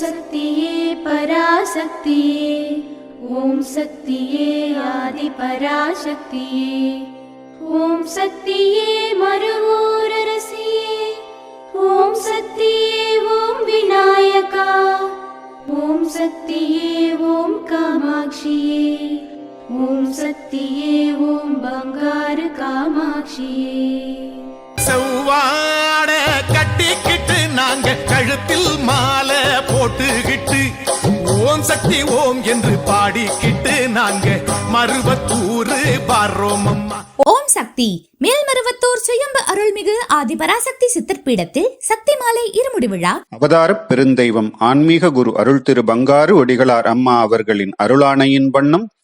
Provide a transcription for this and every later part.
शक्तिये पराशक्तिये। ॐ शक्तिये आदिपराशक्तिये। ॐ शक्तिये मरुवोररसिये ॐ शक्तिये ॐ विनायका। ॐ शक्तिये ॐ कामाक्षिये। ॐ शक्तिये ॐ बङ्गारकामाक्षिये கழுத்தில் மாலை போட்டுக்கிட்டு ஓம் சக்தி ஓம் என்று பாடிக்கிட்டு நாங்க மருவத்தூரு அம்மா. ஓம் சக்தி மேல்மருவத்தூர் சுயம்பு அருள்மிகு ஆதிபராசக்தி சித்தர் பீடத்தில் சக்தி மாலை இருமுடி விழா. அவதாரப் பெருந்தெய்வம் ஆன்மீக குரு அருள் திரு பங்காரு ஒடிகளார் அம்மா அவர்களின் அருளாணையின் வண்ணம்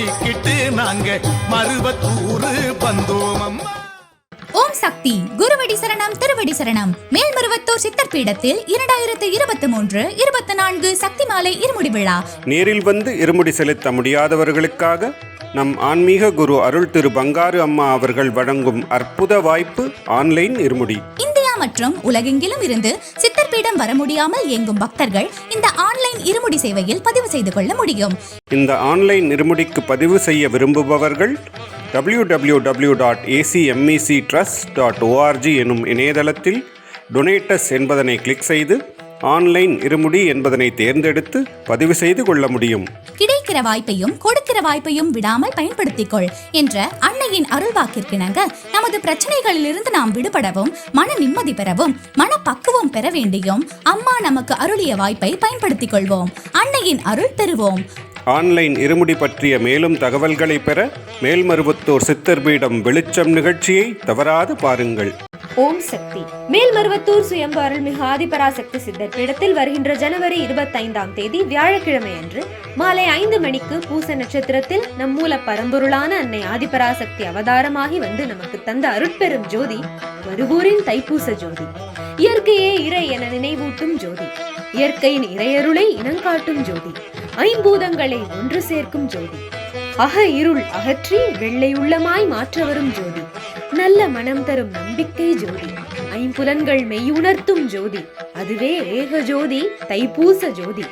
பாடிக்கிட்டு நாங்க மருவத்தூரு வந்தோம் அம்மா. ஓம் சக்தி குருவடி சரணம் திருவடி சரணம். மேல்மருவத்தூர் சித்தர் பீடத்தில் இரண்டாயிரத்து இருபத்தி மூன்று இருபத்தி நான்கு சக்தி மாலை இருமுடி விழா. நேரில் வந்து இருமுடி செலுத்த முடியாதவர்களுக்காக நம் ஆன்மீக குரு அருள் திரு பங்காரு அம்மா அவர்கள் வழங்கும் அற்புத வாய்ப்பு ஆன்லைன் இருமுடி. மற்றும் உலகெங்கிலும் இருந்து சித்தர் பீடம் வர முடியாமல் இயங்கும் பக்தர்கள் இந்த ஆன்லைன் இருமுடி சேவையில் பதிவு செய்து கொள்ள முடியும். இந்த ஆன்லைன் இருமுடிக்கு பதிவு செய்ய விரும்புபவர்கள் W W W dot A C M E C trust dot O R G எனும் இணையதளத்தில் டொனேட்டஸ் என்பதனை கிளிக் செய்து ஆன்லைன் இருமுடி என்பதனை தேர்ந்தெடுத்து பதிவு செய்து கொள்ள முடியும். கிடைக்கிற வாய்ப்பையும் கிடைக்கிற வாய்ப்பையும் விடாமல் பயன்படுத்திக்கொள் என்ற அன்னையின் அருள்வாக்கிற்கிணங்க நமது பிரச்சனைகளிலிருந்து நாம் விடுபடவும் மன நிம்மதி பெறவும் மனப்பக்குவம் பெற வேண்டியும் அம்மா நமக்கு அருளிய வாய்ப்பை பயன்படுத்திக் கொள்வோம் அன்னையின் அருள் பெறுவோம். ஆன்லைன் இருமுடி பற்றிய மேலும் தகவல்களை பெற மேல்மருவத்தூர் சித்தர் பீடம் வெளிச்சம் நிகழ்ச்சியை தவறாது பாருங்கள். ஓம் சக்தி. மேல்மருவத்தூர் சுயம்பு அருள்மிகு ஆதிபராசக்தி சித்தர் பீடத்தில் வருகின்ற ஜனவரி இருபத்தைந்தாம் தேதி வியாழக்கிழமை அன்று மாலை ஐந்து மணிக்கு பூச நட்சத்திரத்தில் நம் மூல பரம்பொருளான அன்னை ஆதிபராசக்தி அவதாரமாகி வந்து நமக்கு தந்த அருட்பெரும் ஜோதி வருவூரின் தைப்பூச ஜோதி. இயற்கையே இறை என நினைவூட்டும் ஜோதி. இயற்கையின் இறையருளை இனங்காட்டும் ஜோதி. ஐம்பூதங்களை ஒன்று சேர்க்கும் ஜோதி. அக இருள் அகற்றி வெள்ளை உள்ளமாய் மாற்ற வரும் ஜோதி. நல்ல மனம் தரும் நம்பிக்கை ஜோதி. ஐம்புலன்கள் மெய்யுணர்த்தும் ஜோதி. அதுவே ஏக ஜோதி தைப்பூச ஜோதி.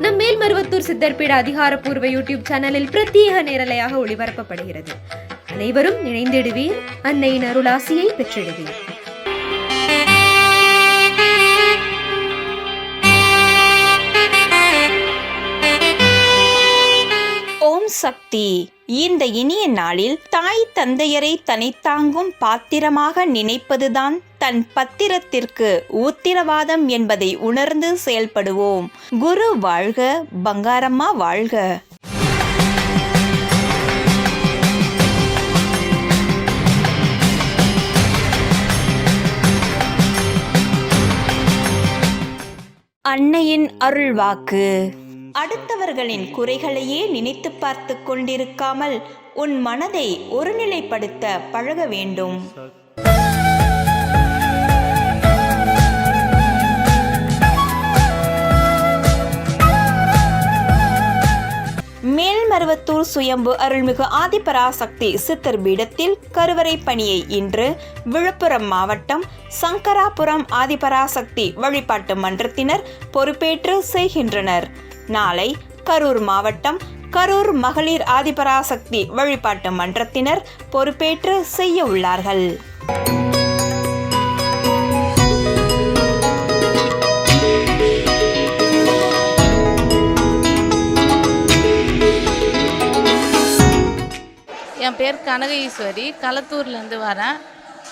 நம் மேல்மருவத்தூர் சித்தர்பீட அதிகாரப்பூர்வ யூடியூப் சேனலில் பிரத்யேக நேரலையாக ஒளிபரப்பப்படுகிறது. அனைவரும் இணைந்திடுவீர் அன்னையின் அருளாசியை பெற்றிடுவீர். சக்தி. இந்த இனிய நாளில் தாய் தந்தையரை தனித்தாங்கும் பாத்திரமாக நினைப்பதுதான் தன் பத்திரத்திற்கு உத்திரவாதம் என்பதை உணர்ந்து செயல்படுவோம். குரு வாழ்க பங்காரம்மா வாழ்க. அன்னையின் அருள்வாக்கு. அடுத்தவர்களின் குறைகளையே நினைத்து பார்த்து கொண்டிருக்காமல் உன் மனதை ஒருநிலைப்படுத்த பழக வேண்டும். மேல்மருவத்தூர் சுயம்பு அருள்மிகு ஆதிபராசக்தி சித்தர் பீடத்தில் கருவறை பணியை இன்று விழுப்புரம் மாவட்டம் சங்கராபுரம் ஆதிபராசக்தி வழிபாட்டு மன்றத்தினர் பொறுப்பேற்று செய்கின்றனர். நாளை கரூர் மாவட்டம் கரூர் மகளிர் ஆதிபராசக்தி வழிபாட்டு மன்றத்தினர் பொறுப்பேற்று செய்ய உள்ளார்கள். என் பேர் கனக ஈஸ்வரி களத்தூர்லேருந்து வரேன்.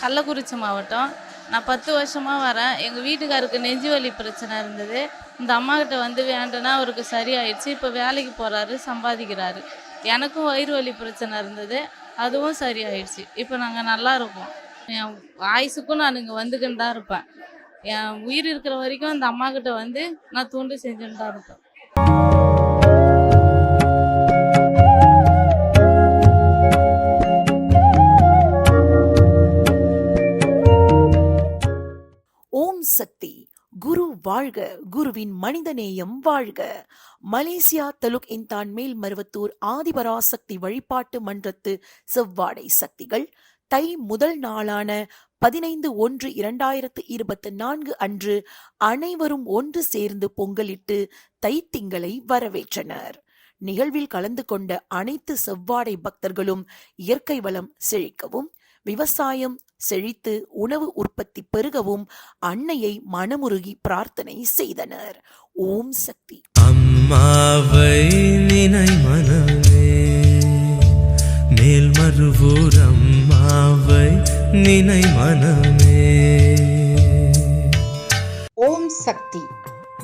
கள்ளக்குறிச்சி மாவட்டம். நான் பத்து வருஷமாக வரேன். எங்கள் வீட்டுக்காருக்கு நெஞ்சு வலி பிரச்சனை இருந்தது. இந்த அம்மாக்கிட்ட வந்து வேண்டனா அவருக்கு சரியாயிடுச்சு. இப்போ வேலைக்கு போகிறாரு சம்பாதிக்கிறாரு. எனக்கும் வயிறு வலி பிரச்சனை இருந்தது அதுவும் சரியாயிடுச்சு. இப்போ நாங்கள் நல்லா இருக்கோம். என் ஆயுசுக்கும் நான் இங்கே வந்துக்கின்னு தான் இருப்பேன். என் உயிர் இருக்கிற வரைக்கும் அந்த அம்மாக்கிட்ட வந்து நான் தூண்டு செஞ்சுன்னு தான் இருப்பேன். வாழ்க குருவின் மனிதநேயம் வாழ்க. மலேசியா தலுக் இன்தான் மேல் மருவத்தூர் ஆதிபராசக்தி வழிபாட்டு மன்றத்து செவ்வாடை சக்திகள். தை முதல் நாளான பதினைந்து ஒன்று இரண்டாயிரத்து இருபத்தி நான்கு அன்று அனைவரும் ஒன்று சேர்ந்து பொங்கலிட்டு தைத்திங்களை வரவேற்றனர். நிகழ்வில் கலந்து கொண்ட அனைத்து செவ்வாடை பக்தர்களும் இயற்கை வளம் செழிக்கவும் விவசாயம் செழித்து உணவு உற்பத்தி பெருகவும் அன்னையை மனமுருகி பிரார்த்தனை செய்தனர். ஓம் சக்தி. அம்மாவை நினை மனமே மேல் மறுவூர் அம்மாவை நினை மனமே ஓம் சக்தி.